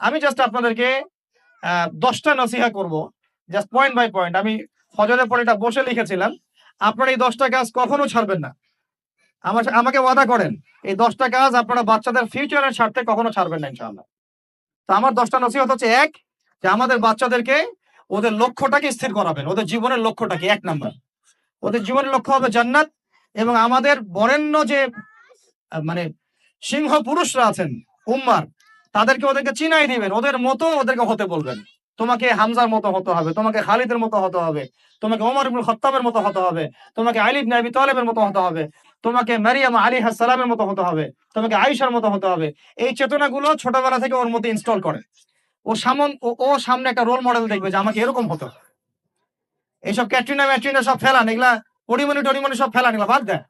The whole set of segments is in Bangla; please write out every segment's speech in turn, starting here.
আমি জাস্ট আপনাদেরকে দশটা নসিহা করব। জাস্ট পয়েন্ট বাই পয়েন্ট আমি ফজরের পরে এটা বসে লিখেছিলাম। আপনারা এই দশটা কাজ কখনো ছাড়বেন না। আমার আমাকে ওয়াদা করেন, এই দশটা কাজ আপনারা বাচ্চাদের ফিউচারের স্বার্থে কখনো ছাড়বেন না, ইনশাআল্লাহ। তো আমার দশটা নসিহত হচ্ছে এক, যে আমাদের বাচ্চাদেরকে ওদের লক্ষ্যটাকে স্থির করাবেন। ওদের জীবনের লক্ষ্যটাকে, এক নাম্বার। ওদের জীবনের লক্ষ্য হবে জান্নাত এবং আমাদের বরেণ্য যে মানে সিংহ পুরুষরা আছেন, উম্মার তাদেরকে ওদেরকে চিনাই দিবেন, ওদের মতো ওদেরকে হতে বলবেন। তোমাকে হামজার মতো হতে হবে, তোমাকে খালিদের মতো হতে হবে, তোমাকে ওমর ইবনুল খত্তাবের মতো হতে হবে, তোমাকে আলী ইবনে আবি তালেবের মতো হতে হবে, তোমাকে মারিয়াম আলী সালামের মতো হতে হবে, তোমাকে আয়েশার মতো হতে হবে। এই চেতনাগুলো ছোটবেলা থেকে ওর মতো ইনস্টল করে। ও সামন, ও- সামনে একটা রোল মডেল দেখবে যে আমাকে এরকম হতো এইসব ক্যাটরিনা ম্যাটরিনা সব ফেলান, এগুলা পরিমণি টরিমণি সব ফেলান, এগুলা বাদ দেয়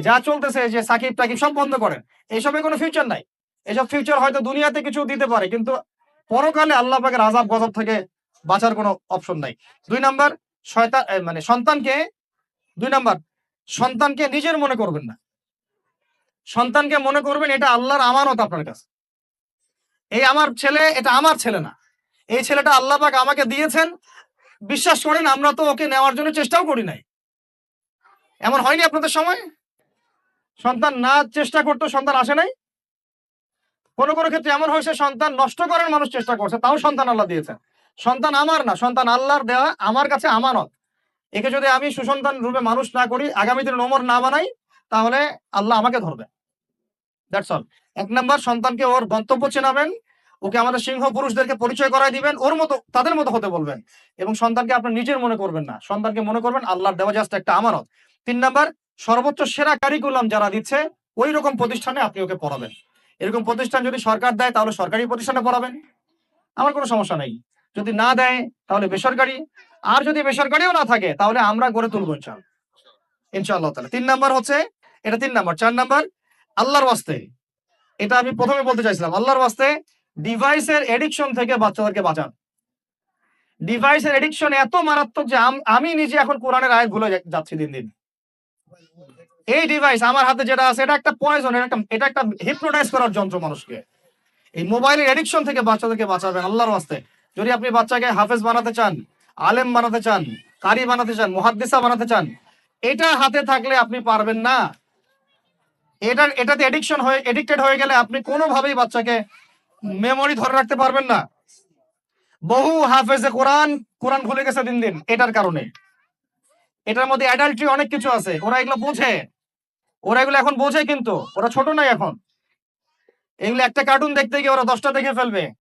যা চলতেছে যে সাকিব টাকিব সব বন্ধ করেন। এইসবে কোনো ফিউচার নাই। এসব ফিউচার হয়তো দুনিয়াতে কিছু দিতে পারে, কিন্তু পরকালে আল্লাহ পাকের আজাব গজব থেকে বাঁচার কোনো অপশন নাই। দুই নাম্বার, শয়তান মানে সন্তানকে, দুই নাম্বার, সন্তানকে নিজের মনে করবেন না। সন্তানকে মনে করবেন এটা আল্লাহর আমানত আপনার কাছে। এই আমার ছেলে, এটা আমার ছেলে না। এই ছেলেটা আল্লাহ পাক আমাকে দিয়েছেন। বিশ্বাস করেন, আমরা তো ওকে নেওয়ার জন্য চেষ্টাও করি নাই। এমন হয়নি আপনাদের সময়? সন্তান না চেষ্টা করতো, সন্তান আসে নাই? কোনো কোনো ক্ষেত্রে এমন হয়েছে সন্তান নষ্ট করার মানুষ চেষ্টা করছে, তাও সন্তান আল্লাহ দিয়েছেন। সন্তান আমার না, সন্তান আল্লাহর দেওয়া আমার কাছে আমানত। একে যদি আমি সুসন্তান রূপে মানুষ না করি, আগামী দিনে নোমর না বানাই, তাহলে আল্লাহ আমাকে ধরবে। দ্যাটস অল এক নাম্বার, সন্তানকে ওর গন্তব্য চেনাবেন, ওকে আমাদের সিংহ পুরুষদেরকে পরিচয় করাই দিবেন, ওর মতো, তাদের মতো হতে বলবেন। এবং সন্তানকে আপনার নিজের মনে করবেন না, সন্তানকে মনে করবেন আল্লাহর দেওয়া জাস্ট একটা আমানত। তিন নাম্বার, সর্বোচ্চ সেরা কারিকুলাম যারা দিচ্ছে, ওই রকম প্রতিষ্ঠানে আপনি ওকে পড়াবেন। এরকম প্রতিষ্ঠান যদি সরকার দেয়, তাহলে সরকারি প্রতিষ্ঠানে পড়াবেন। আমার কোনো সমস্যা নেই। যদি না দেয়, তাহলে বেসরকারি। আর যদি বেসরকারিও না থাকে, তাহলে আমরা গড়ে তুলবো ইনশাল্লাহ ইনশাআল্লাহ তাহলে তিন নাম্বার হচ্ছে, এটা তিন নাম্বার। চার নাম্বার, আল্লাহর ওয়াস্তে। এটা আমি প্রথমে বলতে চাইছিলাম, আল্লাহর ওয়াস্তে ডিভাইসের এডিকশন থেকে বাচ্চাদেরকে বাঁচান। ডিভাইসের এডিকশন এত মারাত্মক যে আমি নিজে এখন কোরআনের আয়াত ভুলে যাচ্ছি দিন দিন। এই ডিভাইস আমার হাতে যেটা আছে, এটা একটা পয়জন এটা একটা, এটা হিপনোটাইজ করার যন্ত্র মানুষকে। এই মোবাইলের এডিকশন থেকে বাচ্চাদেরকে বাঁচাবেন আল্লাহর ওয়াস্তে। যদি আপনি বাচ্চাকে হাফেজ বানাতে চান, আলেম বানাতে চান, কারি বানাতে চান, মুহাদ্দিসা বানাতে চান, এটা হাতে থাকলে আপনি পারবেন না। এটা এটাতে এডিকশন হয়ে এডিক্টেড হয়ে গেলে আপনি কোনোভাবেই বাচ্চাকে মেমোরি ধরে রাখতে পারবেন না। বহু হাফেজে কোরআন কোরআন ভুলে গেছে দিন দিন, এটার কারণে। এটার মধ্যে অ্যাডাল্ট্রি অনেক কিছু আছে। ওরা এগুলো বোঝে। ওরা এগুলো এখন বোঝে কিন্তু। ওরা ছোট নাই এখন। এগুলো একটা কার্টুন দেখতে গিয়ে ওরা দশটা দেখে ফেলবে।